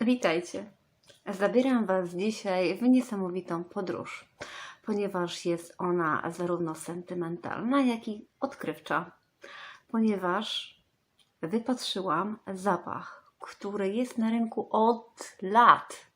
Witajcie. Zabieram Was dzisiaj w niesamowitą podróż, ponieważ jest ona zarówno sentymentalna, jak i odkrywcza. Ponieważ wypatrzyłam zapach, który jest na rynku od lat,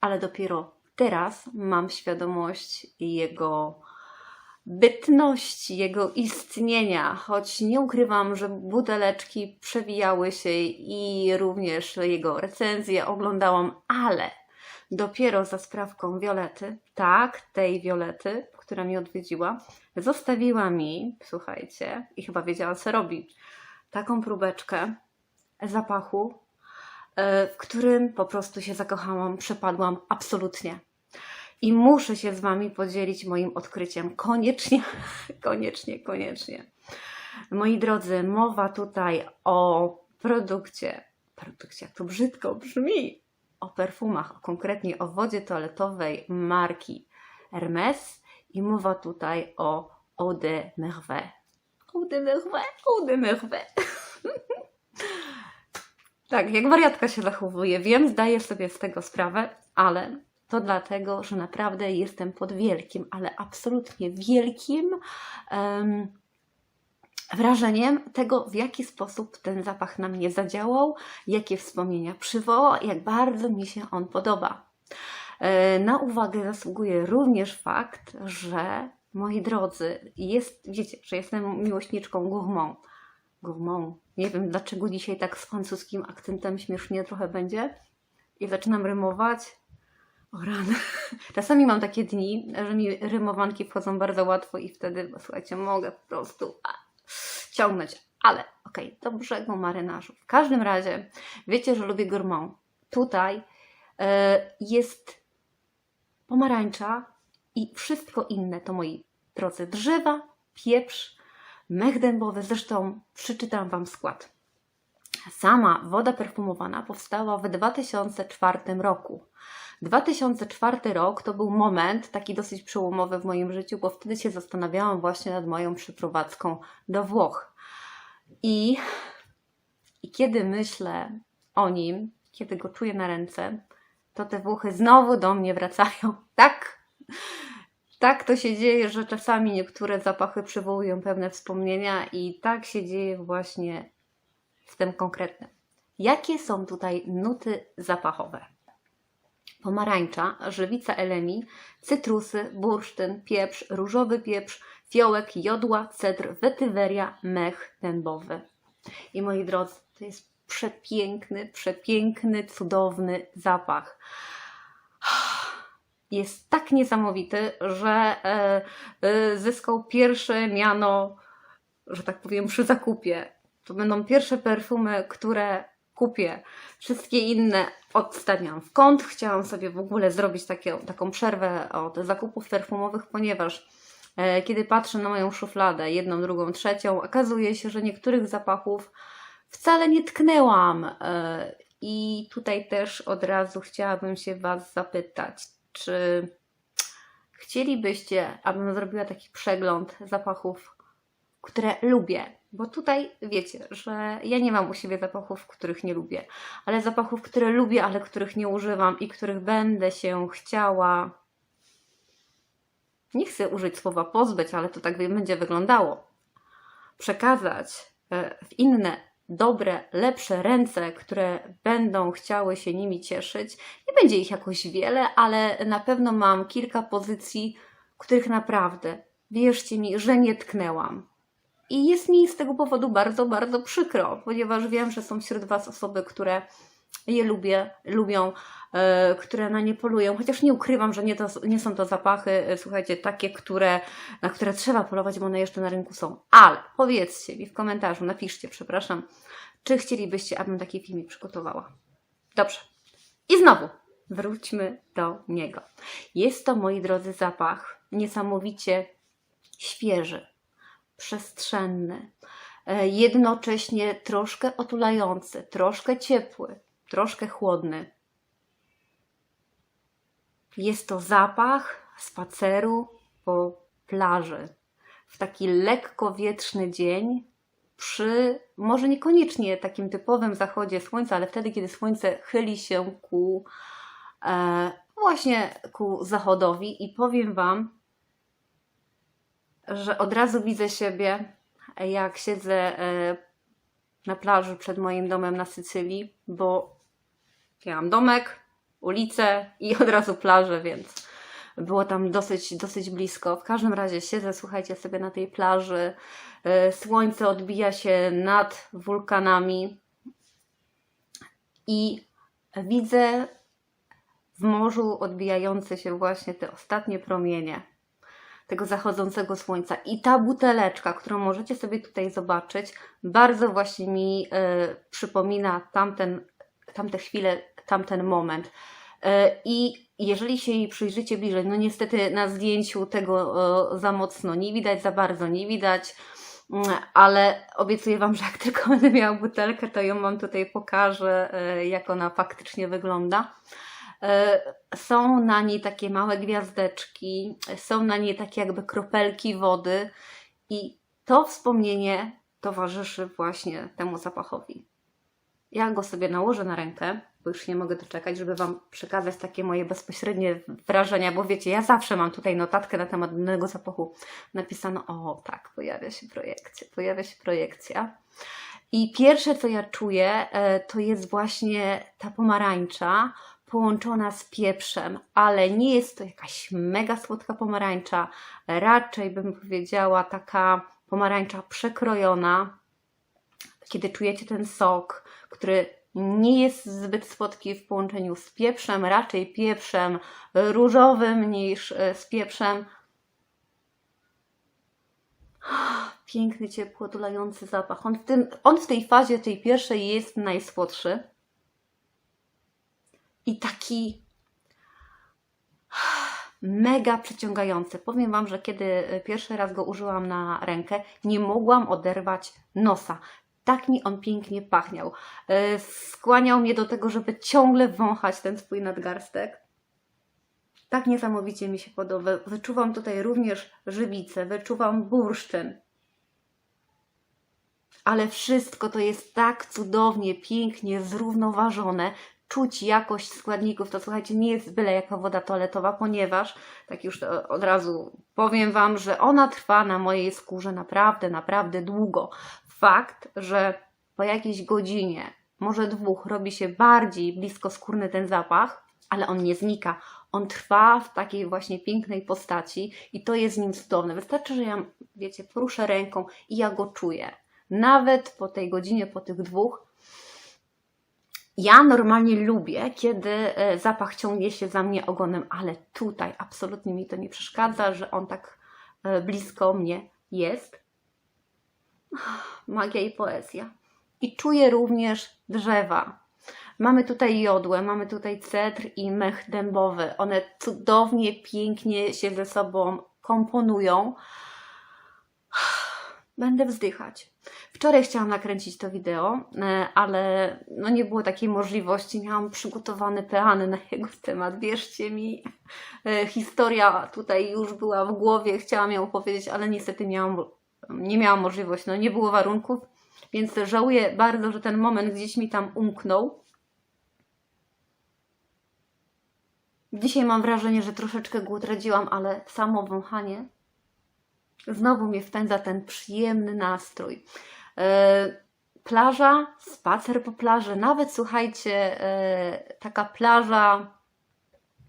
ale dopiero teraz mam świadomość jego bytności, jego istnienia, choć nie ukrywam, że buteleczki przewijały się i również jego recenzje oglądałam, ale dopiero za sprawką Wiolety, tak, tej Wiolety, która mi odwiedziła, zostawiła mi, słuchajcie, i chyba wiedziała co robi, taką próbeczkę zapachu, e, w którym po prostu się zakochałam, przepadłam absolutnie. I muszę się z Wami podzielić moim odkryciem. Koniecznie, koniecznie, koniecznie. Moi drodzy, mowa tutaj o produkcie, produkcie, jak to brzydko brzmi, o perfumach, a konkretnie o wodzie toaletowej marki Hermes i mowa tutaj o Eau de Merveille. Eau de Merveille, Eau de Merveille. Tak, jak wariatka się zachowuje, wiem, zdaję sobie z tego sprawę, ale to dlatego, że naprawdę jestem pod wielkim, ale absolutnie wielkim em, wrażeniem tego, w jaki sposób ten zapach na mnie zadziałał, jakie wspomnienia przywołał, jak bardzo mi się on podoba. E, Na uwagę zasługuje również fakt, że moi drodzy, jest, wiecie, że jestem miłośniczką gourmand. Gourmand. Nie wiem, dlaczego dzisiaj tak z francuskim akcentem śmiesznie trochę będzie. I zaczynam rymować. O rany. Czasami mam takie dni, że mi rymowanki wchodzą bardzo łatwo i wtedy, słuchajcie, mogę po prostu a, ciągnąć. Ale okej, do brzegu marynarzu. W każdym razie, wiecie, że lubię gourmand. Tutaj e, jest pomarańcza i wszystko inne to moi drodzy drzewa, pieprz, mech dębowy. Zresztą przeczytam Wam skład. Sama woda perfumowana powstała w 2004 roku. 2004 rok to był moment taki dosyć przełomowy w moim życiu, bo wtedy się zastanawiałam właśnie nad moją przeprowadzką do Włoch. I, i kiedy myślę o nim, kiedy go czuję na ręce, to te Włochy znowu do mnie wracają. Tak, tak to się dzieje, że czasami niektóre zapachy przywołują pewne wspomnienia, i tak się dzieje właśnie z tym konkretnym. Jakie są tutaj nuty zapachowe? Pomarańcza, żywica elemi, cytrusy, bursztyn, pieprz, różowy pieprz, fiołek, jodła, cedr, wetyweria, mech dębowy. I moi drodzy, to jest przepiękny, przepiękny, cudowny zapach. Jest tak niesamowity, że e, e, zyskał pierwsze miano, że tak powiem, przy zakupie. To będą pierwsze perfumy, które kupię. Wszystkie inne odstawiam w kąt. Chciałam sobie w ogóle zrobić takie, taką przerwę od zakupów perfumowych, ponieważ e, kiedy patrzę na moją szufladę, jedną, drugą, trzecią, okazuje się, że niektórych zapachów wcale nie tknęłam. E, I tutaj też od razu chciałabym się Was zapytać, czy chcielibyście, abym zrobiła taki przegląd zapachów, które lubię? Bo tutaj wiecie, że ja nie mam u siebie zapachów, których nie lubię, ale zapachów, które lubię, ale których nie używam i których będę się chciała. Nie chcę użyć słowa pozbyć, ale to tak będzie wyglądało. Przekazać e, w inne, dobre, lepsze ręce, które będą chciały się nimi cieszyć. Nie będzie ich jakoś wiele, ale na pewno mam kilka pozycji, których naprawdę, wierzcie mi, że nie tknęłam. I jest mi z tego powodu bardzo, bardzo przykro, ponieważ wiem, że są wśród Was osoby, które je lubię, lubią, e, które na nie polują, chociaż nie ukrywam, że nie, to, nie są to zapachy, e, słuchajcie, takie, które, na które trzeba polować, bo one jeszcze na rynku są. Ale powiedzcie mi w komentarzu, napiszcie, przepraszam, czy chcielibyście, abym taki filmik przygotowała. Dobrze. I znowu wróćmy do niego. Jest to, moi drodzy, zapach niesamowicie świeży, przestrzenny, e, jednocześnie troszkę otulający, troszkę ciepły, troszkę chłodny. Jest to zapach spaceru po plaży. W taki lekko wietrzny dzień przy może niekoniecznie takim typowym zachodzie słońca, ale wtedy, kiedy słońce chyli się ku e, właśnie ku zachodowi i powiem Wam, że od razu widzę siebie, jak siedzę e, na plaży przed moim domem na Sycylii, bo ja mam domek, ulicę i od razu plażę, więc było tam dosyć, dosyć blisko. W każdym razie siedzę, słuchajcie, sobie na tej plaży. E, Słońce odbija się nad wulkanami i widzę w morzu odbijające się właśnie te ostatnie promienie tego zachodzącego słońca. I ta buteleczka, którą możecie sobie tutaj zobaczyć, bardzo właśnie mi e, przypomina tamten, tamte chwile, tamten moment. E, I jeżeli się jej przyjrzycie bliżej, no niestety na zdjęciu tego e, za mocno nie widać, za bardzo nie widać, mm, ale obiecuję Wam, że jak tylko będę miała butelkę, to ją Wam tutaj pokażę, e, jak ona faktycznie wygląda. E, Są na niej takie małe gwiazdeczki, są na niej takie jakby kropelki wody i to wspomnienie towarzyszy właśnie temu zapachowi. Ja go sobie nałożę na rękę, bo już nie mogę doczekać, żeby Wam przekazać takie moje bezpośrednie wrażenia, bo wiecie, ja zawsze mam tutaj notatkę na temat danego zapachu. Napisano, o tak, pojawia się projekcja, pojawia się projekcja. I pierwsze, co ja czuję, e, to jest właśnie ta pomarańcza połączona z pieprzem, ale nie jest to jakaś mega słodka pomarańcza, raczej bym powiedziała taka pomarańcza przekrojona, kiedy czujecie ten sok, który nie jest zbyt słodki w połączeniu z pieprzem, raczej pieprzem różowym niż e, z pieprzem. Piękny, ciepło, tulający zapach. On w, tym, on w tej fazie, tej pierwszej jest najsłodszy. I taki mega przyciągający. Powiem Wam, że kiedy pierwszy raz go użyłam na rękę, nie mogłam oderwać nosa. Tak mi on pięknie pachniał. E, Skłaniał mnie do tego, żeby ciągle wąchać ten swój nadgarstek. Tak niesamowicie mi się podoba. Wyczuwam tutaj również żywicę, wyczuwam bursztyn. Ale wszystko to jest tak cudownie, pięknie zrównoważone. Czuć jakość składników. To słuchajcie, nie jest byle jaka woda toaletowa, ponieważ, tak już to od razu powiem Wam, że ona trwa na mojej skórze naprawdę, naprawdę długo. Fakt, że po jakiejś godzinie, może dwóch, robi się bardziej bliskoskórny ten zapach, ale on nie znika. On trwa w takiej właśnie pięknej postaci i to jest nim cudowne. Wystarczy, że ja, wiecie, poruszę ręką i ja go czuję. Nawet po tej godzinie, po tych dwóch. Ja normalnie lubię, kiedy e, zapach ciągnie się za mnie ogonem, ale tutaj absolutnie mi to nie przeszkadza, że on tak e, blisko mnie jest. Magia i poezja. I czuję również drzewa. Mamy tutaj jodłę, mamy tutaj cedr i mech dębowy. One cudownie, pięknie się ze sobą komponują. Będę wzdychać. Wczoraj chciałam nakręcić to wideo, e, ale no nie było takiej możliwości. Miałam przygotowany plan na jego temat. Wierzcie mi, e, historia tutaj już była w głowie, chciałam ją opowiedzieć, ale niestety nie miałam, nie miałam możliwości. No nie było warunków, więc żałuję bardzo, że ten moment gdzieś mi tam umknął. Dzisiaj mam wrażenie, że troszeczkę go utraciłam, ale samo wąchanie znowu mnie wpędza ten przyjemny nastrój. E, plaża, spacer po plaży, nawet słuchajcie, e, taka plaża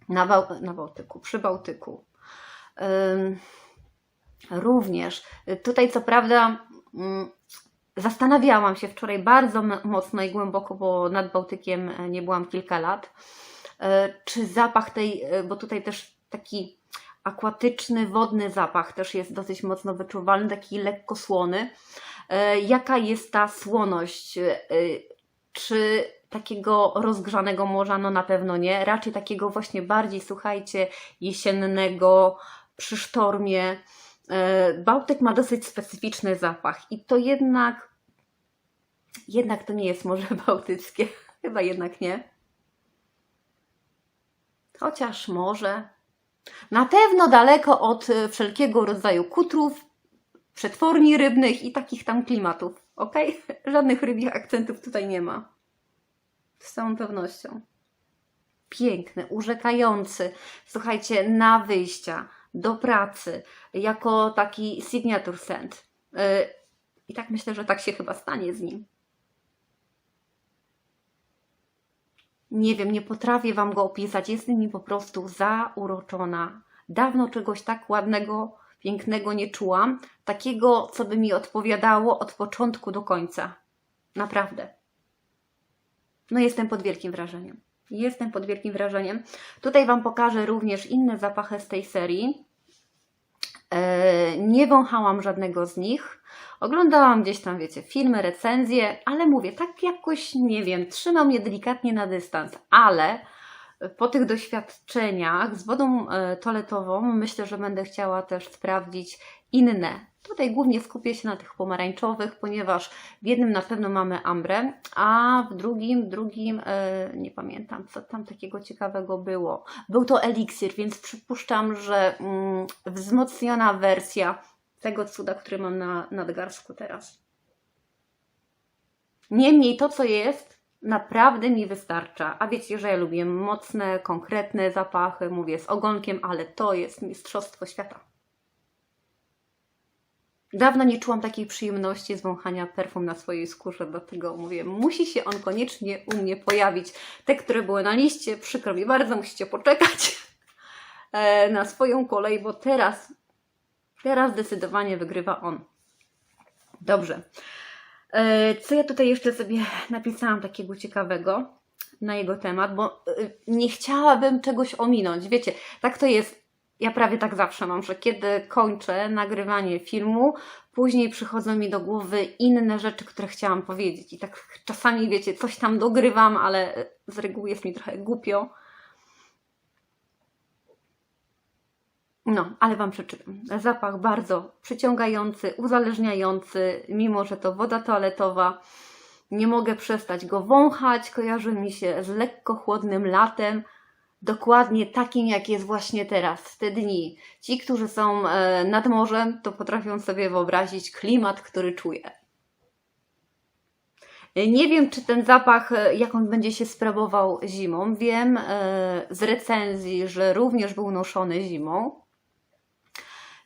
na, Bał- na Bałtyku, przy Bałtyku. Również. Tutaj co prawda mm, zastanawiałam się wczoraj bardzo mocno i głęboko, bo nad Bałtykiem e, nie byłam kilka lat, czy zapach tej, bo tutaj też taki akwatyczny, wodny zapach też jest dosyć mocno wyczuwalny, taki lekko słony. E, Jaka jest ta słoność? E, Czy takiego rozgrzanego morza? No na pewno nie. Raczej takiego właśnie bardziej, słuchajcie, jesiennego, przy sztormie. E, Bałtyk ma dosyć specyficzny zapach i to jednak, jednak to nie jest Morze Bałtyckie. Chyba jednak nie. Chociaż może. Na pewno daleko od wszelkiego rodzaju kutrów, przetworni rybnych i takich tam klimatów. ok? Żadnych rybich akcentów tutaj nie ma. Z całą pewnością. Piękny, urzekający. Słuchajcie, na wyjścia, do pracy, jako taki signature scent. Yy, I tak myślę, że tak się chyba stanie z nim. Nie wiem, nie potrafię Wam go opisać. Jestem mi po prostu zauroczona. Dawno czegoś tak ładnego, pięknego nie czułam. Takiego, co by mi odpowiadało od początku do końca. Naprawdę. No, jestem pod wielkim wrażeniem. Jestem pod wielkim wrażeniem. Tutaj Wam pokażę również inne zapachy z tej serii. E, Nie wąchałam żadnego z nich. Oglądałam gdzieś tam, wiecie, filmy, recenzje, ale mówię, tak jakoś, nie wiem, trzymam je delikatnie na dystans, ale po tych doświadczeniach z wodą e, toaletową myślę, że będę chciała też sprawdzić inne. Tutaj głównie skupię się na tych pomarańczowych, ponieważ w jednym na pewno mamy ambrę, a w drugim, drugim e, nie pamiętam, co tam takiego ciekawego było. Był to eliksir, więc przypuszczam, że mm, wzmocniona wersja tego cuda, który mam na nadgarstku teraz. Niemniej to, co jest, naprawdę mi wystarcza. A wiecie, że ja lubię mocne, konkretne zapachy, mówię z ogonkiem, ale to jest mistrzostwo świata. Dawno nie czułam takiej przyjemności z wąchania perfum na swojej skórze, dlatego mówię, musi się on koniecznie u mnie pojawić. Te, które były na liście, przykro mi bardzo, musicie poczekać e, na swoją kolej, bo teraz, teraz zdecydowanie wygrywa on. Dobrze. E, Co ja tutaj jeszcze sobie napisałam takiego ciekawego na jego temat, bo e, nie chciałabym czegoś ominąć. Wiecie, tak to jest. Ja prawie tak zawsze mam, że kiedy kończę nagrywanie filmu, później przychodzą mi do głowy inne rzeczy, które chciałam powiedzieć. I tak czasami, wiecie, coś tam dogrywam, ale z reguły jest mi trochę głupio. No, ale Wam przeczytam. Zapach bardzo przyciągający, uzależniający, mimo że to woda toaletowa. Nie mogę przestać go wąchać. Kojarzy mi się z lekko chłodnym latem. Dokładnie takim, jak jest właśnie teraz, te dni. Ci, którzy są e, nad morzem, to potrafią sobie wyobrazić klimat, który czuję. Nie wiem, czy ten zapach, e, jak on będzie się sprawował zimą. Wiem e, z recenzji, że również był noszony zimą.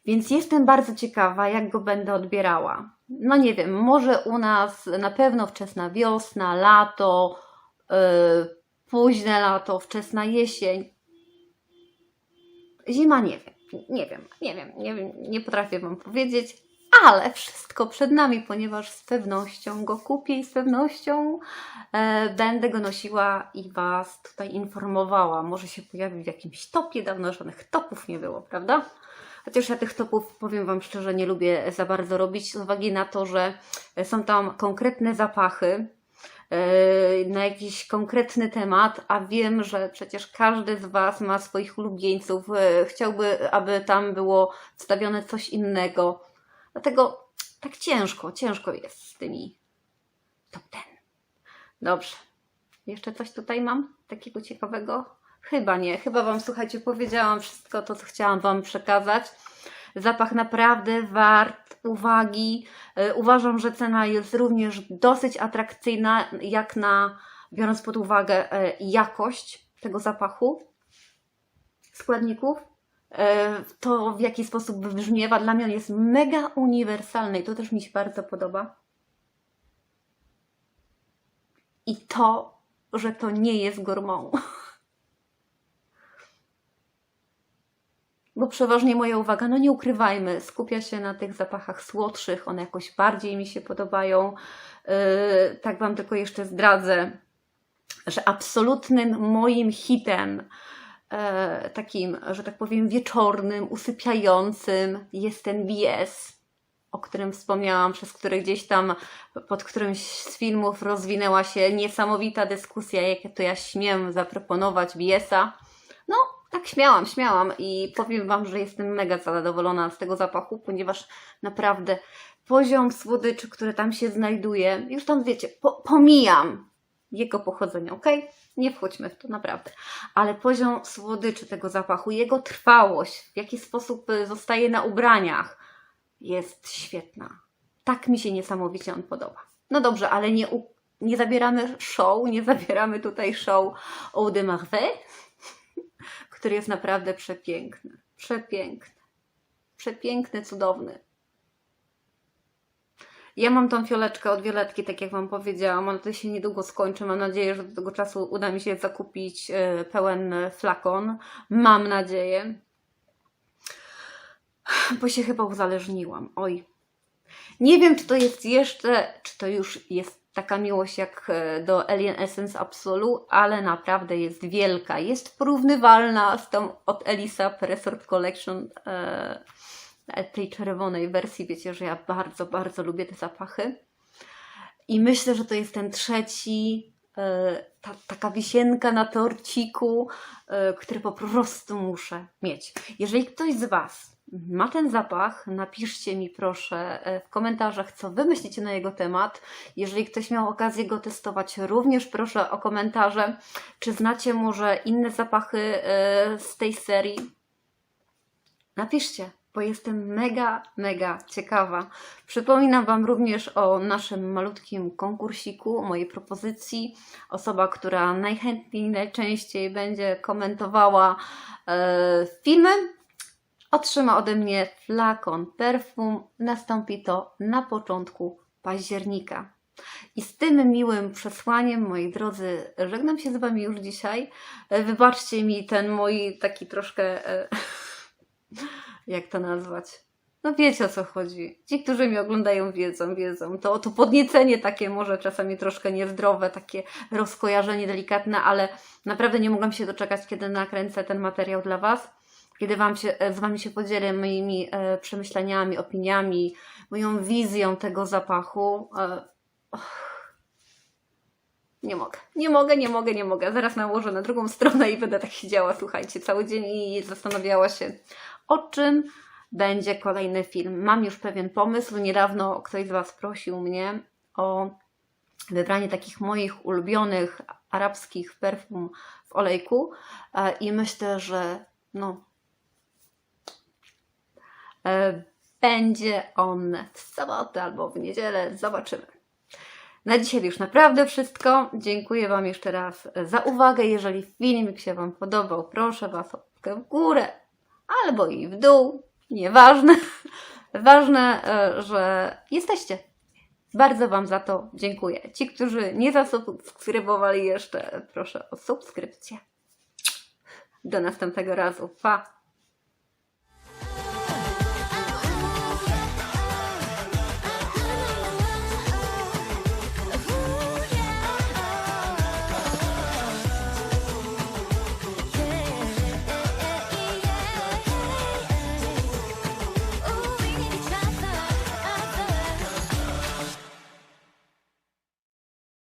Więc jestem bardzo ciekawa, jak go będę odbierała. No nie wiem, może u nas na pewno wczesna wiosna, lato, yy, późne lato, wczesna jesień. Zima nie wiem, nie wiem, nie wiem, nie wiem, nie potrafię Wam powiedzieć, ale wszystko przed nami, ponieważ z pewnością go kupię i z pewnością e, będę go nosiła i Was tutaj informowała. Może się pojawi w jakimś topie, dawno żadnych topów nie było, prawda? Chociaż ja tych topów, powiem Wam szczerze, nie lubię za bardzo robić, z uwagi na to, że są tam konkretne zapachy yy, na jakiś konkretny temat, a wiem, że przecież każdy z Was ma swoich ulubieńców, yy, chciałby, aby tam było wstawione coś innego. Dlatego tak ciężko, ciężko jest z tymi top ten. Dobrze. Jeszcze coś tutaj mam takiego ciekawego? Chyba nie. Chyba Wam, słuchajcie, powiedziałam wszystko to, co chciałam Wam przekazać. Zapach naprawdę wart uwagi. E, Uważam, że cena jest również dosyć atrakcyjna, jak na, biorąc pod uwagę e, jakość tego zapachu, składników. E, To, w jaki sposób wybrzmiewa, dla mnie on jest mega uniwersalny i to też mi się bardzo podoba. I to, że to nie jest gourmand. Bo przeważnie moja uwaga, no nie ukrywajmy, skupia się na tych zapachach słodszych, one jakoś bardziej mi się podobają. Yy, tak Wam tylko jeszcze zdradzę, że absolutnym moim hitem, takim, że tak powiem, wieczornym, usypiającym jest ten BS, o którym wspomniałam, przez który gdzieś tam pod którymś z filmów rozwinęła się niesamowita dyskusja, jakie to ja śmiem zaproponować BS-a. No, tak śmiałam, śmiałam i powiem Wam, że jestem mega zadowolona z tego zapachu, ponieważ naprawdę poziom słodyczy, który tam się znajduje, już tam wiecie, po, pomijam jego pochodzenie, ok? Nie wchodźmy w to, naprawdę. Ale poziom słodyczy tego zapachu, jego trwałość, w jaki sposób y, zostaje na ubraniach, jest świetna. tak mi się niesamowicie on podoba. No dobrze, ale nie, nie zabieramy show, nie zabieramy tutaj show Eau de który jest naprawdę przepiękny. Przepiękny. Przepiękny, cudowny. Ja mam tą fioleczkę od Violetki, tak jak Wam powiedziałam. Ona to się niedługo skończy. Mam nadzieję, że do tego czasu uda mi się zakupić e, pełen flakon. Mam nadzieję. Bo się chyba uzależniłam. Oj. Nie wiem, czy to jest jeszcze, czy to już jest taka miłość jak e, do Alien Essence Absolu, ale naprawdę jest wielka. Jest porównywalna z tą od Elisa Resort Collection, e, tej czerwonej wersji. Wiecie, że ja bardzo, bardzo lubię te zapachy. I myślę, że to jest ten trzeci, e, ta, taka wisienka na torciku, e, który po prostu muszę mieć. Jeżeli ktoś z Was ma ten zapach, napiszcie mi proszę e, w komentarzach, co Wy myślicie na jego temat. Jeżeli ktoś miał okazję go testować, również proszę o komentarze, czy znacie może inne zapachy e, z tej serii. Napiszcie, bo jestem mega, mega ciekawa. Przypominam Wam również o naszym malutkim konkursiku, mojej propozycji. Osoba, która najchętniej, najczęściej będzie komentowała e, filmy, otrzyma ode mnie flakon perfum. Nastąpi to na początku października. I z tym miłym przesłaniem, moi drodzy, żegnam się z Wami już dzisiaj. E, Wybaczcie mi ten mój taki troszkę. E, jak to nazwać? No wiecie o co chodzi. Ci, którzy mnie oglądają, wiedzą, wiedzą. To, to podniecenie takie może czasami troszkę niezdrowe, takie rozkojarzenie delikatne, ale naprawdę nie mogłam się doczekać, kiedy nakręcę ten materiał dla Was. Kiedy wam się, z Wami się podzielę moimi e, przemyśleniami, opiniami, moją wizją tego zapachu. E. Nie mogę, nie mogę, nie mogę, nie mogę. Zaraz nałożę na drugą stronę i będę tak siedziała, słuchajcie, cały dzień i zastanawiała się, o czym będzie kolejny film. Mam już pewien pomysł. Niedawno ktoś z Was prosił mnie o wybranie takich moich ulubionych arabskich perfum w olejku e, i myślę, że no e, będzie on w sobotę albo w niedzielę. Zobaczymy. Na dzisiaj już naprawdę wszystko. Dziękuję Wam jeszcze raz za uwagę. Jeżeli filmik się Wam podobał, proszę Was o łapkę w górę albo i w dół. Nieważne. Ważne, e, że jesteście. Bardzo Wam za to dziękuję. Ci, którzy nie zasubskrybowali jeszcze, proszę o subskrypcję. Do następnego razu. Pa!